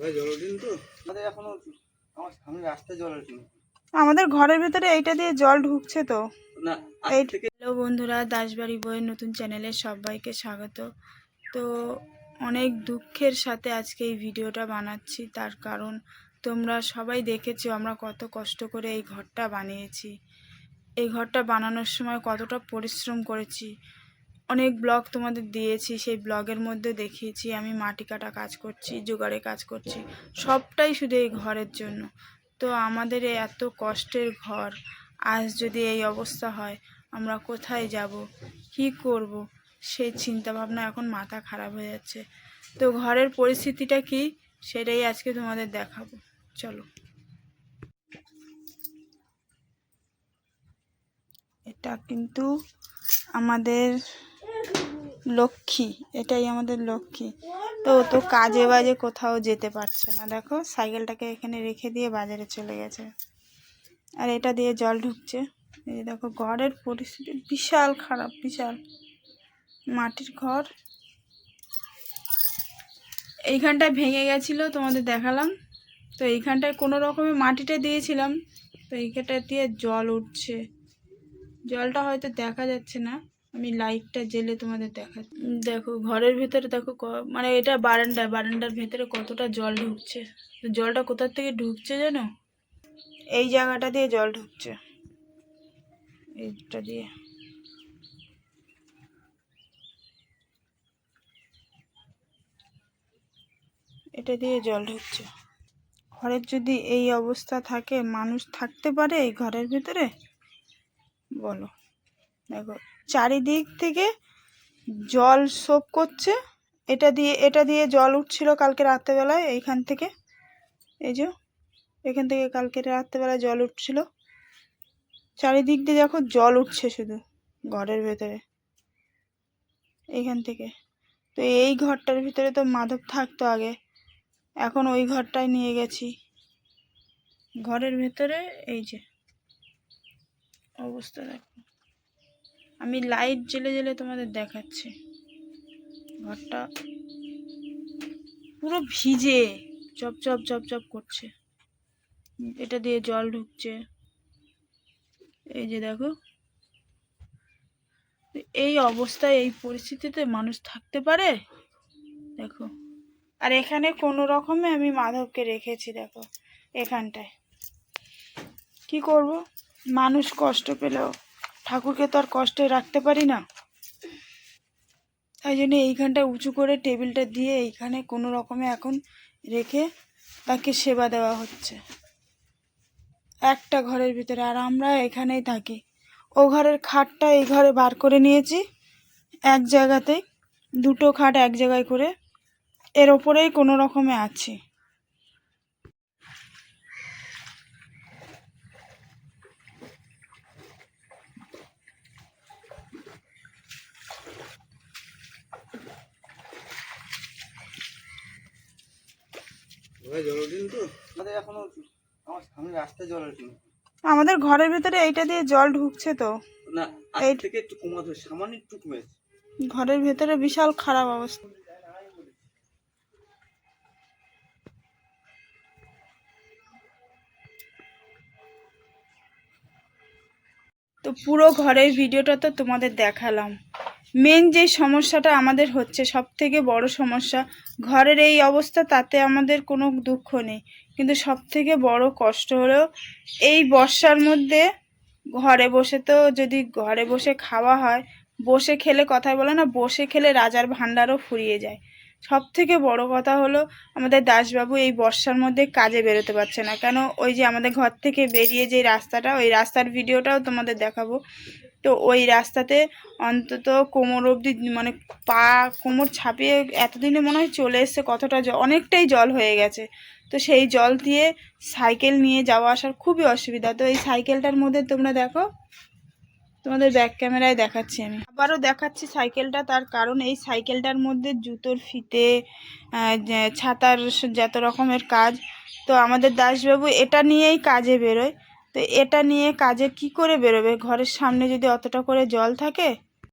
আমাদের এখনও আমার সামনে রাস্তায় জল ওঠেনি আমাদের ঘরের ভেতরে এইটা দিয়ে জল ঢুকছে তো। হ্যালো বন্ধুরা দাসবাড়ি বইয়ের নতুন চ্যানেলে সবাইকে স্বাগত। তো অনেক দুঃখের সাথে আজকে এই ভিডিওটা বানাচ্ছি তার কারণ তোমরা সবাই দেখেছ আমরা কত কষ্ট করে এই ঘরটা বানিয়েছি। এই ঘরটা বানানোর সময় কতটা পরিশ্রম করেছি অনেক ব্লগ তোমাদের দিয়েছি, সেই ব্লগের মধ্যে দেখিয়েছি, আমি মাটি কাটা কাজ করছি, জোগাড়ে কাজ করছি, সবটাই শুধু এই ঘরের জন্য। তো আমাদের এত কষ্টের ঘর, আজ যদি এই অবস্থা হয়, আমরা কোথায় যাব, কি করব সেই চিন্তা ভাবনা এখন মাথা খারাপ হয়ে যাচ্ছে। তো ঘরের পরিস্থিতিটা কি, সেটাই আজকে তোমাদের দেখাবো। চলো। এটা কিন্তু আমাদের লক্ষ্মী, এটাই আমাদের লক্ষ্মী। তো তো কাজে বাজে কোথাও যেতে পারছে না। দেখো, সাইকেলটাকে এখানে রেখে দিয়ে বাজারে চলে গেছে। আর এটা দিয়ে জল ঢুকছে। এই যে দেখো, ঘরের পরিস্থিতি বিশাল খারাপ, বিশাল। মাটির ঘর। এইখানটায় ভেঙে গেছিল, তোমাদের দেখালাম। তো এইখানটায় কোনো রকমে মাটিটা দিয়েছিলাম। তো এইখানটা দিয়ে জল উঠছে। জলটা হয়তো দেখা যাচ্ছে না। আমি লাইটটা জেলে তোমাদের দেখা দেখো, ঘরের ভেতরে দেখো মানে এটা বারান্দা বারান্দার ভেতরে কতটা জল ঢুকছে। জলটা কোথার থেকে ঢুকছে জানো? এই জায়গাটা দিয়ে জল ঢুকছে। এইটা দিয়ে। এটা দিয়ে জল ঢুকছে। ঘরের যদি এই অবস্থা থাকে, মানুষ থাকতে পারে এই ঘরের ভিতরে? বলো। দেখো চারিদিক থেকে জল সোপ করছে। এটা দিয়ে এটা দিয়ে জল উঠছিল কালকে রাত্রেবেলায় এইখান থেকে। এই যে, এখান থেকে কালকে রাত্রেবেলায় জল উঠছিল। চারিদিক দিয়ে দেখো জল উঠছে শুধু ঘরের ভেতরে, এইখান থেকে। তো এই ঘরটার ভিতরে তো মাধব থাকতো আগে, এখন ওই ঘরটায় নিয়ে গেছি। ঘরের ভেতরে এই যে অবস্থা দেখো। আমি লাইট জ্বেলে জ্বেলে তোমাদের দেখাচ্ছি। ঘরটা পুরো ভিজে, চপ চপ চপ চপ করছে। এটা দিয়ে জল ঢুকছে। এই যে দেখো। এই অবস্থায়, এই পরিস্থিতিতে মানুষ থাকতে পারে? দেখো। আর এখানে কোনো রকমে আমি মাধবকে রেখেছি, দেখো, এখানটায়। কি করব? মানুষ কষ্ট পেলেও ঠাকুরকে তো আর কষ্টে রাখতে পারি না। তাই জন্য এইখানটা উঁচু করে টেবিলটা দিয়ে এইখানে কোনো রকমে এখন রেখে তাকে সেবা দেওয়া হচ্ছে। একটা ঘরের ভিতরে আর আমরা এখানেই থাকি। ও ঘরের খাটটা এই ঘরে বার করে নিয়েছি। এক জায়গাতেই, দুটো খাট এক জায়গায় করে। এর ওপরেই কোনো রকমে আছি। আমাদের এখনও আমার সামনে রাস্তায় জল ওঠেনি আমাদের ঘরের ভিতরে এইটা দিয়ে জল ঢুকছে তো। না থেকে একটু কমাতে সামান্য একটু কমেছে। ঘরের ভেতরে বিশাল খারাপ অবস্থা। তো পুরো ঘরের ভিডিওটা তো তোমাদের দেখালাম। মেন যে সমস্যাটা আমাদের হচ্ছে সব থেকে বড় সমস্যা, ঘরের এই অবস্থা, তাতে আমাদের কোনো দুঃখ নেই। কিন্তু সব থেকে বড় কষ্ট হলো, এই বর্ষার মধ্যে ঘরে বসে তো যদি ঘরে বসে খাওয়া হয়, বসে খেলে কথায় বলে না, বসে খেলে রাজার ভাণ্ডারও ফুরিয়ে যায়। সব থেকে বড় কথা হলো, আমাদের দাসবাবু এই বর্ষার মধ্যে কাজে বেরোতে পারছে না। কেন? ওই যে আমাদের ঘর থেকে বেরিয়ে যে রাস্তাটা, ওই রাস্তার ভিডিওটাও তোমাদের দেখাবো। তো ওই রাস্তাতে অন্তত কোমর অবধি মানে পা, কোমর ছাপিয়ে এতদিনে মনে হয় চলে এসছে কতটা অনেকটাই জল হয়ে গেছে। তো সেই জল দিয়ে সাইকেল নিয়ে যাওয়া আসার খুবই অসুবিধা। তো এই সাইকেলটার মধ্যে তোমরা দেখো, তোমাদের ব্যাক ক্যামেরায় দেখাচ্ছি আমি। আবারও দেখাচ্ছি সাইকেলটা, তার কারণ এই সাইকেলটার মধ্যে জুতোর ফিতে ছাতার যত রকমের কাজ, তো আমাদের দাসবাবু এটা নিয়েই কাজে বেরোয়। তো এটা নিয়ে কাজে কি করে বেরোবে? ঘরের সামনে যদি অতটা করে জল থাকে